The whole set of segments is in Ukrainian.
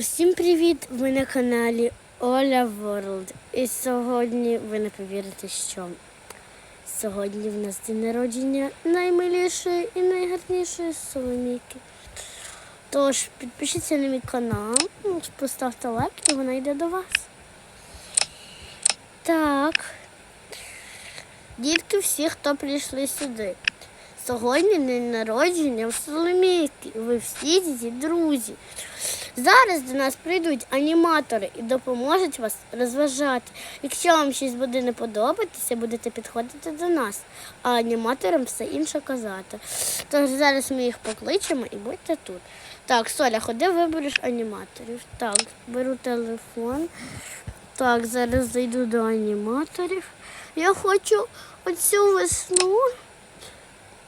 Усім привіт! Ви на каналі Оля Ворлд. І сьогодні ви не повірите, що сьогодні в нас день народження наймилішої і найгарнішої Соломійки. Тож підпишіться на мій канал, ну, поставте лайк і вона йде до вас. Так. Дітки всі, хто прийшли сюди. Сьогодні день народження в Соломійки. Ви всі її друзі. Зараз до нас прийдуть аніматори і допоможуть вас розважати. Якщо вам щось буде не подобатися, будете підходити до нас, а аніматорам все інше казати. Тож зараз ми їх покличемо і будьте тут. Так, Соля, ходи, вибереш аніматорів. Так, беру телефон. Так, зараз зайду до аніматорів. Я хочу оцю весну.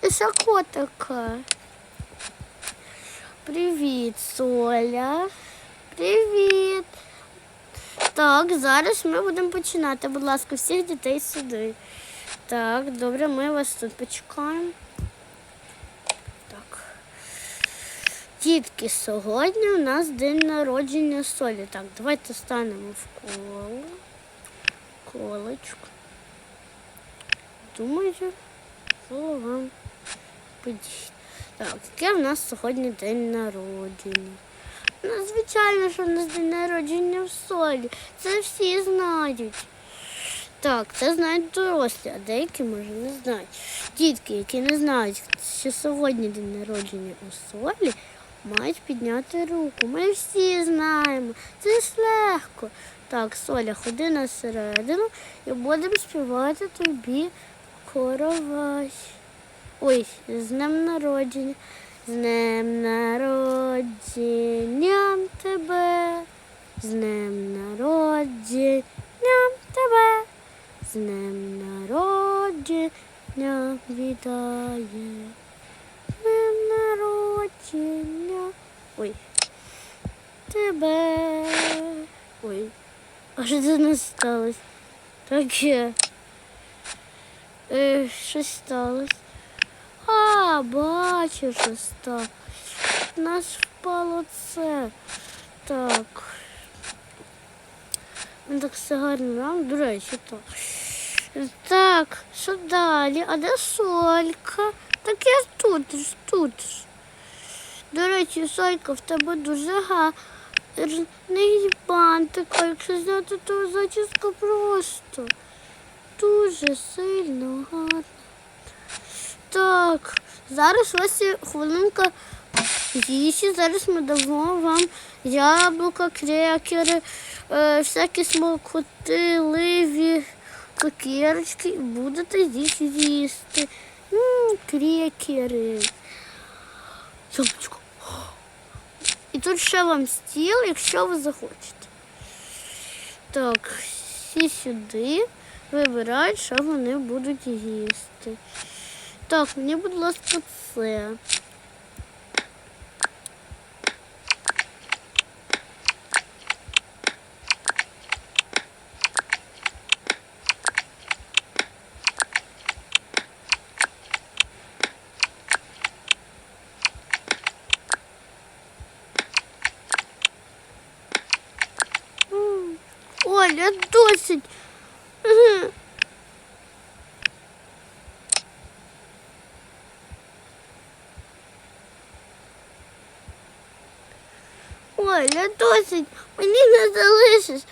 І котика. Привіт, Соля. Привіт. Так, зараз ми будемо починати. Будь ласка, всіх дітей сюди. Так, добре, ми вас тут почекаємо. Так. Дітки, сьогодні у нас день народження Солі. Так, давайте станемо в коло. Колочку. Думаю, що вам подійсно. Так, яке в нас сьогодні день народження? Ну, звичайно, що в нас день народження в солі. Це всі знають. Так, це знають дорослі, а деякі може не знають. Дітки, які не знають, що сьогодні день народження у солі, мають підняти руку. Ми всі знаємо. Це ж легко. Так, Соля, ходи на середину і будемо співати тобі коровай. Ой, з днем народження. З днем народження тебе. З днем народження тебе. З днем народження вітає. З днем народження. Ой. Тебе. Ой. А що це не сталося? Таке. Е, щось сталося. А, бачу, що стало. Нас впало це. Так. Ну так все гарно, нам, до речі, так. Так, що далі? А де солька? Так я тут тут. До речі, солька, в тебе дуже гарний бантик, а якщо зняти, то зачіска просто. Дуже сильно гарна. Так, зараз ось хвилинка їжі. Зараз ми дамо вам яблука, крекери, е, всякі смакоти, ливі, цукерочки будете їх їсти. М, крекери. Яблучко. І тут ще вам стіл, якщо ви захочете. Так, всі сюди вибирають, що вони будуть їсти. Так, мені, будь ласка, це. Оля, досить. Оля, досить, мені не залишиш.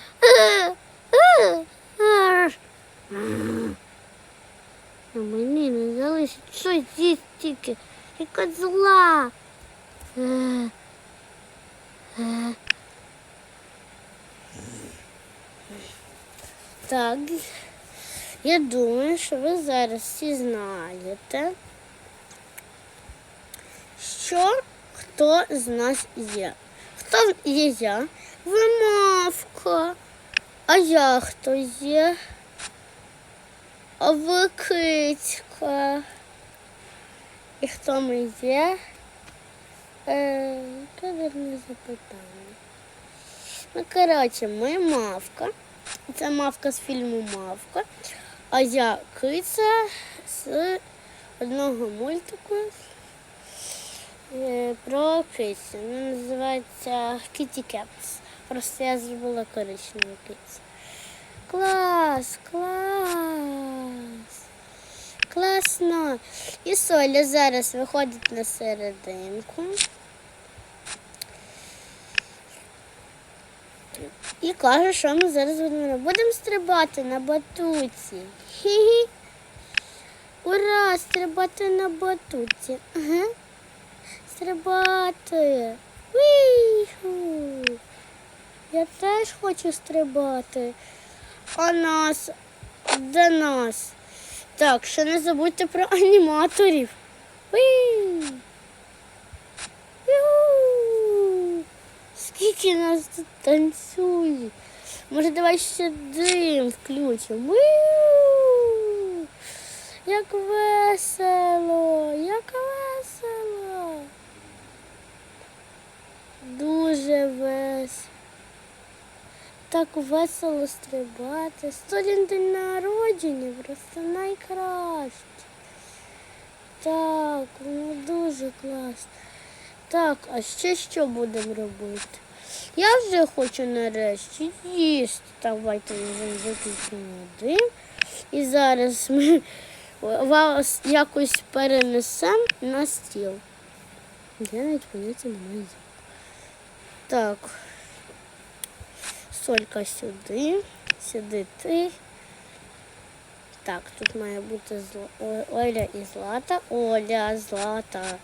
Мені не залишить. Що з'їсть тільки? Яка зла. Так, я думаю, що ви зараз всі знаєте, що хто з нас є. Хто є я? Ви мавка. А я хто є? А ви кицька. І хто ми є? Е, Каверне запитання. Ну, коротше, ми мавка. Це мавка з фільму Мавка. А я киця з одного мультику. Е, про кицю. Вона називається Kitty Cats. Просто я зробила коричневу кицю. Клас, клас. Класно. І Соля зараз виходить на серединку. І каже, що ми зараз будемо робити. Будемо стрибати на батуті. Хі-хі. Ура! Стрибати на батуті. Ага. Стрибати. Я теж хочу стрибати. А нас? Де нас? Так, ще не забудьте про аніматорів. Скільки нас тут танцює. Може, давай ще дим включимо. Як весело, як весело. Дуже весело. Так весело стрибати. Сторін день народження просто найкраще. Так, воно дуже класно. Так, а ще що будемо робити? Я вже хочу нарешті їсти. Давайте вже виключимо дим. І зараз ми вас якось перенесемо на стіл. Я навіть поняття не маю. Так. Солька сюди, сюди ти. Так, тут має бути зла... Оля і Злата. Оля, Злата.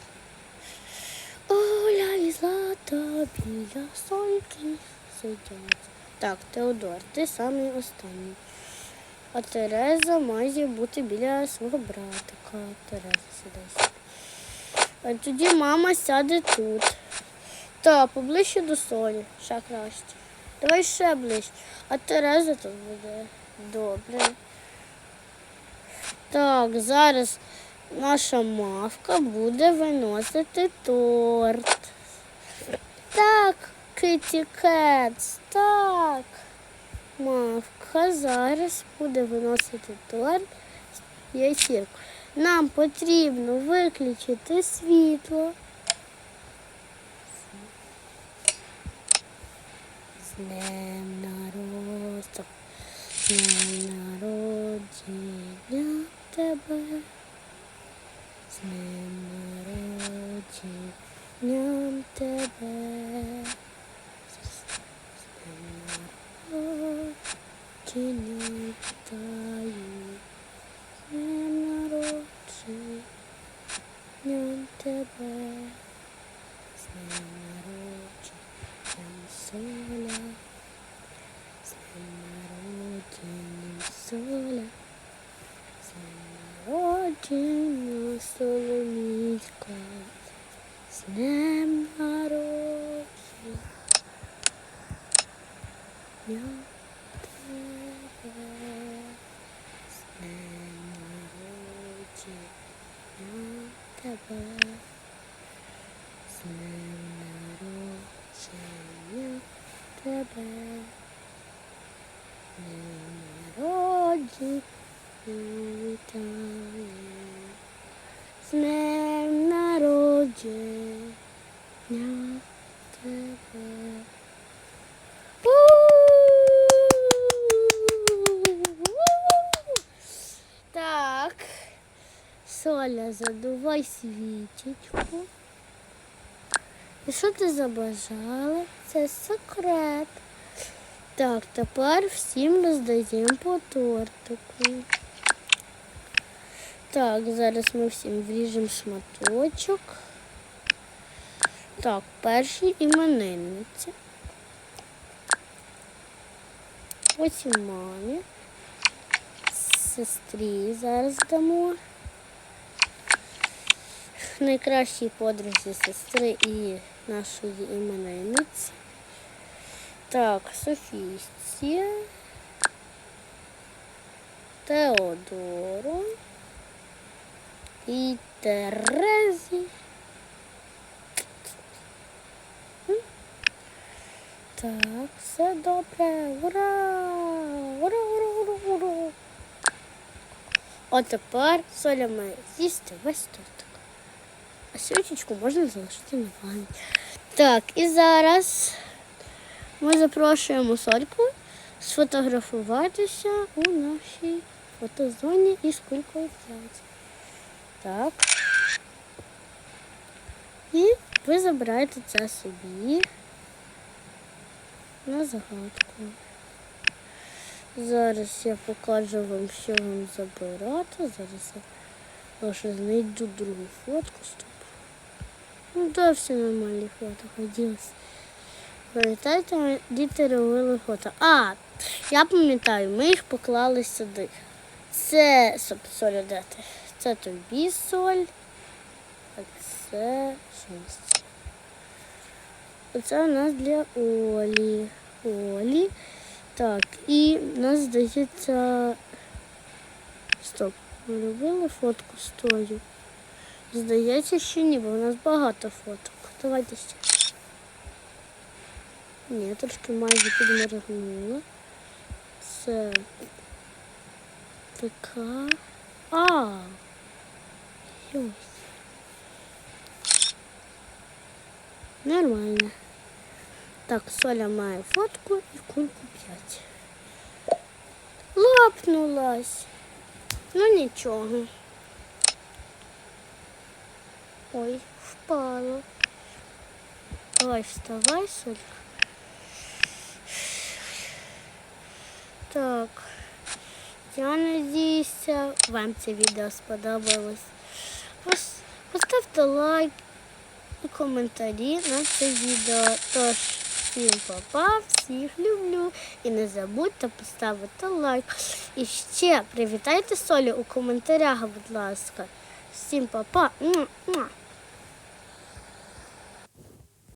Оля і Злата біля сольки сидять. Так, Теодор, ти самий останній. А Тереза має бути біля свого братика. Тереза сідай. А тоді мама сяде тут. Так, поближче до солі, ще краще. Давай ще ближче. А Тереза тут буде. Добре. Так, зараз наша мавка буде виносити торт. Так, Киті Кетс, так. Мавка зараз буде виносити торт ясірку. Нам потрібно виключити світло. Днем з днем народження тебе. З днем народження тебе. З днем народження вітаю. З днем народження тебе. З днем народження соля. З днем народження соля. З днем народження соломійська. З днем народження. Тебе. З днем народження тебе. З днем народження тебе. З днем народження вітаю. З днем народження тебе. Так. Соля, задувай свічечку. І що ти забажала? Це секрет. Так, тепер всім роздаємо по тортику. Так, зараз ми всім вріжемо шматочок. Так, перші іменинниці. Потім мамі. Сестрі зараз дамо. Найкращій подрузі сестри і нашої іменинниці. Так, Софійці. Теодору і Терезі. Так, все добре. Ура! Ура, ура, ура, ура! От тепер Соля має з'їсти весь тортик. Свічечку можна залишити на пам'ять. Так, і зараз ми запрошуємо Сольку сфотографуватися у нашій фотозоні із кулькою 5. Так. І ви забираєте це собі на загадку. Зараз я покажу вам, що вам забирати. Зараз я лише знайду другу фотку. Ну да, все нормальні фото ходилось. Пам'ятаєте, діти робили фото. А, я пам'ятаю, ми їх поклали сюди. Це соль дати. Це тобі соль, а це шість. Оце у нас для Олі. Олі. Так, і у нас здається. Стоп, ми робили фотку з тою. Здається, що ні, бо у нас багато фоток. Давайте ще. Ні, трошки майже підморгнула. Це така. А. Йой. Нормально. Так, Соля має фотку і кульку 5. Лопнулась. Ну нічого. Ой, впала. Давай, вставай, Солька. Так. Я надіюся, вам це відео сподобалось. Поставте лайк і коментарі на це відео. Тож, всім папа, всіх люблю. І не забудьте поставити лайк. І ще привітайте Солі у коментарях, будь ласка. Всім папа.